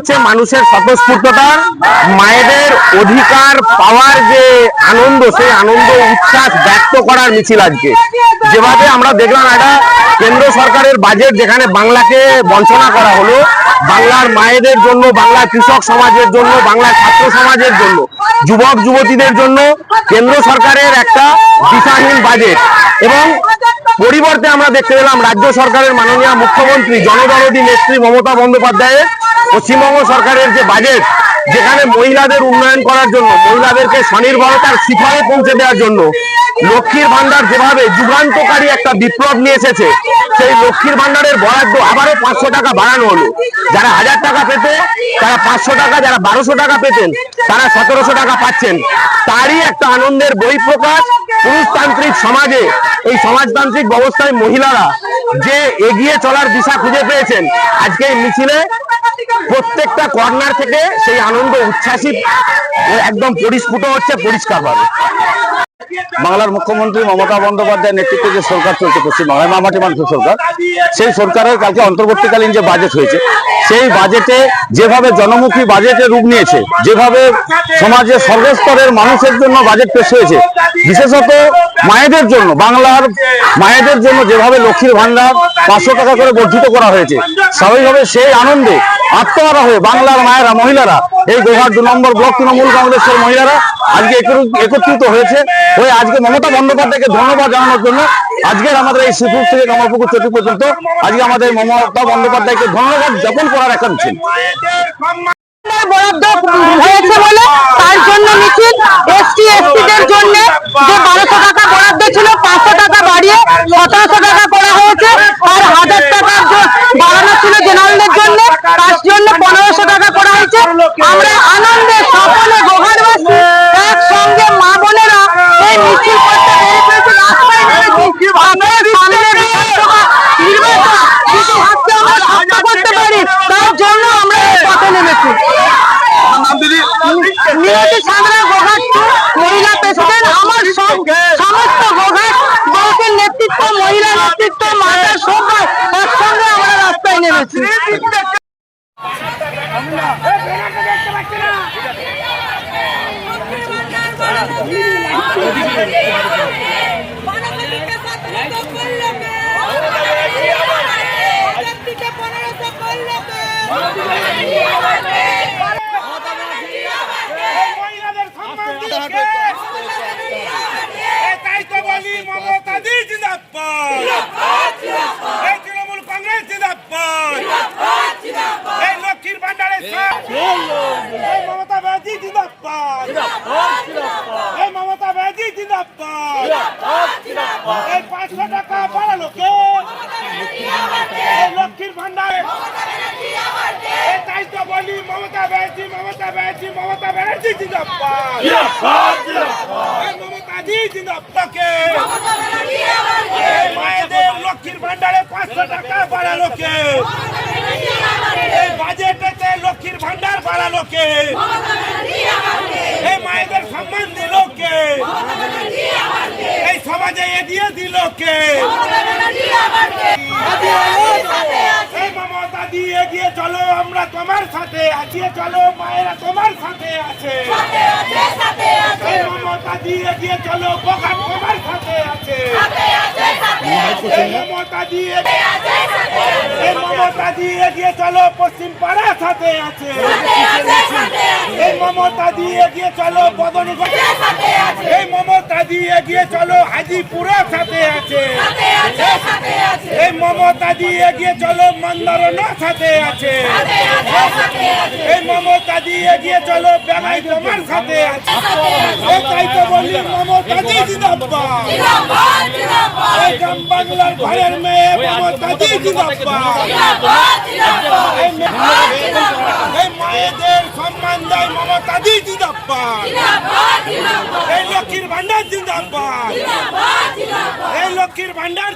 হচ্ছে মানুষের স্বতঃস্ফূর্ততা, মায়েদের অধিকার পাওয়ার যে আনন্দ, সেই আনন্দ উচ্ছ্বাস ব্যক্ত করার মিছিল আজকে। যেভাবে আমরা দেখলাম একটা কেন্দ্র সরকারের বাজেট যেখানে বাংলাকে বঞ্চনা করা হলো, বাংলার মায়েদের জন্য, বাংলার কৃষক সমাজের জন্য, বাংলার ছাত্র সমাজের জন্য, যুবক, যুবতীদের জন্য কেন্দ্র সরকারের একটা দিশাহীন বাজেট এবং পরিবর্তে আমরা দেখতে পেলাম রাজ্য সরকারের মাননীয় মুখ্যমন্ত্রী জনদরদী নেত্রী মমতা বন্দ্যোপাধ্যায়ের পশ্চিমবঙ্গ সরকারের যে বাজেট, যেখানে মহিলাদের উন্নয়ন করার জন্য, মহিলাদেরকে স্বনির্ভরতার শিখরে পৌঁছে দেওয়ার জন্য লক্ষ্মীর ভান্ডার যেভাবে যুগান্তকারী একটা বিপ্লব নিয়ে এসেছে, সেই লক্ষ্মীর ভান্ডারের বরাদ্দ আবারও পাঁচশো টাকা বাড়ানো হলো। যারা হাজার টাকা পেত তারা পাঁচশো টাকা, যারা বারোশো টাকা পেতেন, তারা সতেরোশো টাকা পাচ্ছেন। তারই একটা আনন্দের বহিঃপ্রকাশ পুরুষতান্ত্রিক সমাজে, এই সমাজতান্ত্রিক ব্যবস্থায় মহিলারা যে এগিয়ে চলার দিশা খুঁজে পেয়েছেন, আজকে এই মিছিলে প্রত্যেকটা কর্নার থেকে সেই আনন্দ উচ্ছ্বাসিত একদম পরিস্ফুট হচ্ছে পরিষ্কারভাবে বাংলার মুখ্যমন্ত্রী মমতা বন্দ্যোপাধ্যায়ের নেতৃত্বে যে সরকার চলছে, পশ্চিমবাংলায় মামাটি মানুষের সরকার, সেই সরকারের কালকে অন্তর্বর্তীকালীন যে বাজেট হয়েছে, সেই বাজেটে যেভাবে জনমুখী বাজেটে রূপ নিয়েছে, যেভাবে সমাজের সর্বস্তরের মানুষের জন্য বাজেট পেশ হয়েছে, বিশেষত মায়েদের জন্য, বাংলার মায়েদের জন্য যেভাবে লক্ষ্মীর ভান্ডার পাঁচশো টাকা করে বর্ধিত করা হয়েছে, স্বাভাবিকভাবে সেই আনন্দে আত্মহারা হয়ে বাংলার মায়েরা, মহিলারা, এই গোহার দু নম্বর ব্লক তৃণমূল কংগ্রেসের মহিলারা আজকে একত্রিত হয়েছে। হয়ে আজকে মমতা বন্দ্যোপাধ্যায়কে ধন্যবাদ জানানোর জন্য আজকের আমাদের এই শ্রীপুর থেকে কামারপুকুর চটি পর্যন্ত আজকে আমাদের মমতা বন্দ্যোপাধ্যায়কে ধন্যবাদ জ্ঞাপন করার বলে তার জন্য যে বারোশো টাকা বরাদ্দ ছিল, পাঁচশো টাকা বাড়িয়ে টাকা করা হয়েছে। আর হাজার টাকা ছিল জন্য, তার জন্য পনেরোশো টাকা করা হয়েছে। আমরা নেমেছি গোঘাট মহিলা প্রেসিডেন্ট আমার সমস্ত গোঘাট মহিলা নেতৃত্ব মাতা ছাত্রত্ব করল কে? ব্যক্তিকে পনেরোশো করল কে? মহিলাদের সম্মান দিচ্ছে এই তাই তো বলি মমতা দি জিন্দাবাদ এই তৃণমূল কংগ্রেস জিন্দাবাদ এই লক্ষ্মীর ভান্ডারের সব এই মমতা ব্যানার্জি জিন্দাবাদ এই মমতা ব্যানার্জি জিন্দাবাদ এই পাঁচশো টাকা বাড়ালো কে এই লক্ষ্মীর ভান্ডারে এই তাই তো বলি মমতা ব্যানার্জি মমতা ব্যানার্জি মমতা ব্যানার্জি জিন্দাবাদ। মমতা জি জিন্দাবাদকে। এই মায়েদের লক্ষ্মীর ভান্ডারে পাঁচশো টাকা বাড়ালো কে? এই বাজেটেতে লক্ষ্মীর ভান্ডার বাড়ালো কে? এই মায়েদের সম্মান দিল কে? এই সমাজে এগিয়ে দিল কে মমতা দিয়ে এগিয়ে চলো আমরা তোমার সাথে আছে চলো মায়েরা তোমার সাথে আছে। মমতা দিয়ে দিয়ে চলো বগান তোমার সাথে আছে এই মমতা দিয়ে এই দিয়ে চলো, পশ্চিম পাড়ার সাথে আছে। এই মমতা দিয়ে এগিয়ে চলো বদনি দিয়ে সাথে আছে। এই মমতা দিয়ে এগিয়ে চলো মন্দারনার সাথে আছে। এই মমতা দিয়ে এগিয়ে চলো বেগাই তোমার সাথে আছে। বলি মমতা দি জিন্দাবাদ। এই গ্রাম বাংলার ঘরের মেয়ে মমতা দি জিন্দাবাদ এই মায়েদের সম্মান দেয় মমতা দি জিন্দাবাদ এই লক্ষ্মীর ভান্ডার জিন্দাবাদ। এই লক্ষ্মীর ভান্ডার